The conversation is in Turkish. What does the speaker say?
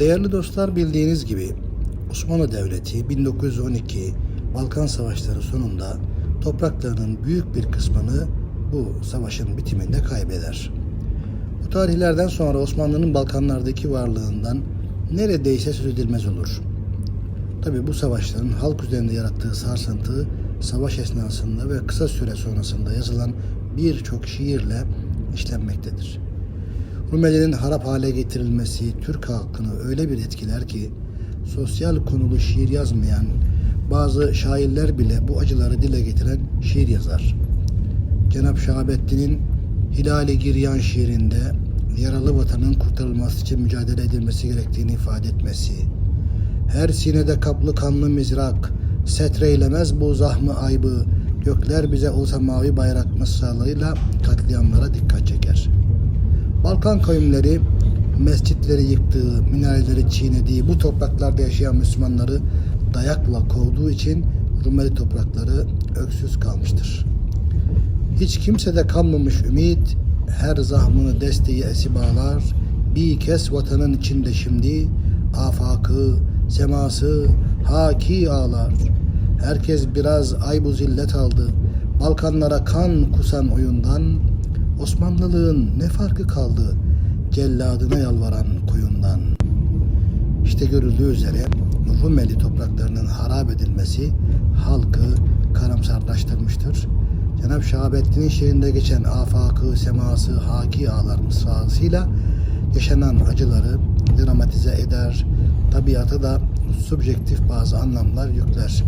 Değerli dostlar bildiğiniz gibi Osmanlı Devleti 1912 Balkan Savaşları sonunda topraklarının büyük bir kısmını bu savaşın bitiminde kaybeder. Bu tarihlerden sonra Osmanlı'nın Balkanlardaki varlığından neredeyse söz edilmez olur. Tabi bu savaşların halk üzerinde yarattığı sarsıntı savaş esnasında ve kısa süre sonrasında yazılan birçok şiirle işlenmektedir. Rumeli'nin harap hale getirilmesi Türk halkını öyle bir etkiler ki sosyal konulu şiir yazmayan bazı şairler bile bu acıları dile getiren şiir yazar. Cenab Şahabettin'in Hilali Giryan şiirinde yaralı vatanın kurtarılması için mücadele edilmesi gerektiğini ifade etmesi, her sinede kaplı kanlı mizrak, setreylemez bu zahmı aybı, gökler bize olsa mavi bayrak mısralığıyla katliamlara dikkat çeker. Balkan kavimleri mescitleri yıktığı, minareleri çiğnediği bu topraklarda yaşayan Müslümanları dayakla kovduğu için Rumeli toprakları öksüz kalmıştır. Hiç kimsede kalmamış ümit, her zahmını desteği esi bağlar, bir kez vatanın içinde şimdi, afakı, seması, haki ağlar. Herkes biraz ay bu zillet aldı, Balkanlara kan kusan oyundan, Osmanlılığın ne farkı kaldı, celladına yalvaran koyundan. İşte görüldüğü üzere Rumeli topraklarının harap edilmesi halkı karamsarlaştırmıştır. Cenab-ı Şahabettin'in şiirinde geçen afakı, seması, haki ağlar mısrasıyla yaşanan acıları dramatize eder, tabiata da subjektif bazı anlamlar yükler.